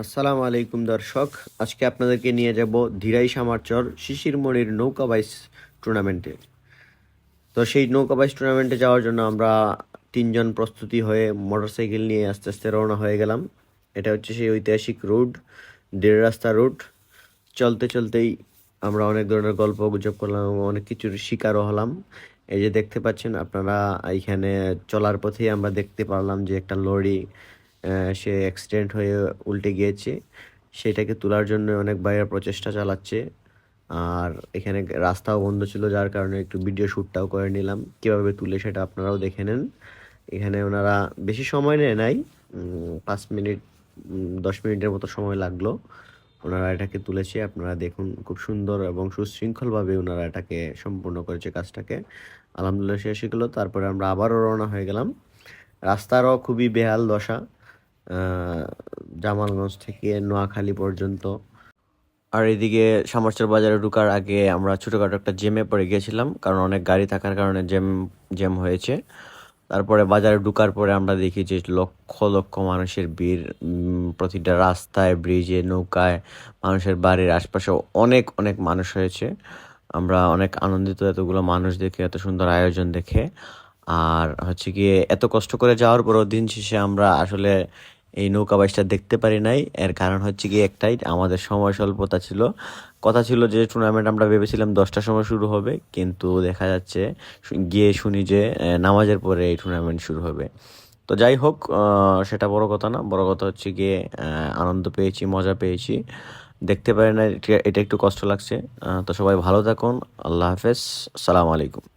আসসালামু আলাইকুম দর্শক। আজকে আপনাদেরকে নিয়ে যাব ধীরাই সামারচর শিশিরমণির নৌকা বাইস টুর্নামেন্টে। তো সেই নৌকা বাইস টুর্নামেন্টে যাওয়ার জন্য আমরা তিনজন প্রস্তুতি হয়ে মোটরসাইকেল নিয়ে আস্তে আস্তে রওনা হয়ে গেলাম। এটা হচ্ছে সেই ঐতিহাসিক রুট দেড় রাস্তা রুট চলতে চলতেই আমরা অনেক ধরনের গল্প গুজব করলাম অনেক কিছুর শিকারও হলাম। এই যে দেখতে পাচ্ছেন আপনারা, এইখানে চলার পথেই আমরা দেখতে পারলাম যে একটা লরি সে অ্যাক্সিডেন্ট হয়ে উল্টে গিয়েছে। সেটাকে তোলার জন্য অনেক বাইরের প্রচেষ্টা চালাচ্ছে। আর এখানে রাস্তাও বন্ধ ছিল, যার কারণে একটু ভিডিও শ্যুটটাও করে নিলাম। কীভাবে তুলে সেটা আপনারাও দেখে নেন। এখানে ওনারা বেশি সময় নেয় নাই পাঁচ মিনিট দশ মিনিটের মতো সময় লাগল ওনারা এটাকে তুলেছে। আপনারা দেখুন, খুব সুন্দর এবং সুশৃঙ্খলভাবে ওনারা এটাকে সম্পূর্ণ করেছে কাজটাকে। আলহামদুলিল্লাহ, শেষ হয়ে গেলো। তারপরে আমরা আবারও রওনা হয়ে গেলাম। রাস্তারও খুবই বেহাল দশা। জামালগঞ্জ থেকে নোয়াখালী পর্যন্ত। আর এদিকে সামারচর বাজারে ঢুকার আগে আমরা ছোটোখাটো একটা জ্যামে পড়ে গিয়েছিলাম, কারণ অনেক গাড়ি থাকার কারণে জেম জেম হয়েছে। তারপরে বাজারে ঢুকার পরে আমরা দেখি যে লক্ষ লক্ষ মানুষের ভিড় প্রতিটা রাস্তায়, ব্রিজে, নৌকায় মানুষের বাড়ির আশপাশে অনেক অনেক মানুষ হয়েছে। আমরা অনেক আনন্দিত, এতগুলো মানুষ দেখে, এত সুন্দর আয়োজন দেখে আর হচ্ছে গিয়ে এত কষ্ট করে যাওয়ার পরও দিন শেষে আমরা আসলে এই নৌকা বাইচটা দেখতে পারি নাই। এর কারণ হচ্ছে কি একটাই, আমাদের সময় স্বল্পতা ছিল। কথা ছিল যে টুর্নামেন্ট আমরা ভেবেছিলাম দশটার সময় শুরু হবে, কিন্তু দেখা যাচ্ছে গিয়ে শুনি যে নামাজের পরে এই টুর্নামেন্ট শুরু হবে। তো যাই হোক সেটা বড় কথা না, বড় কথা হচ্ছে গিয়ে আনন্দ পেয়েছি, মজা পেয়েছি। দেখতে পারি না এটা একটু কষ্ট লাগছে। তো সবাই ভালো থাকুন, আল্লাহ হাফেজ, সালাম আলাইকুম।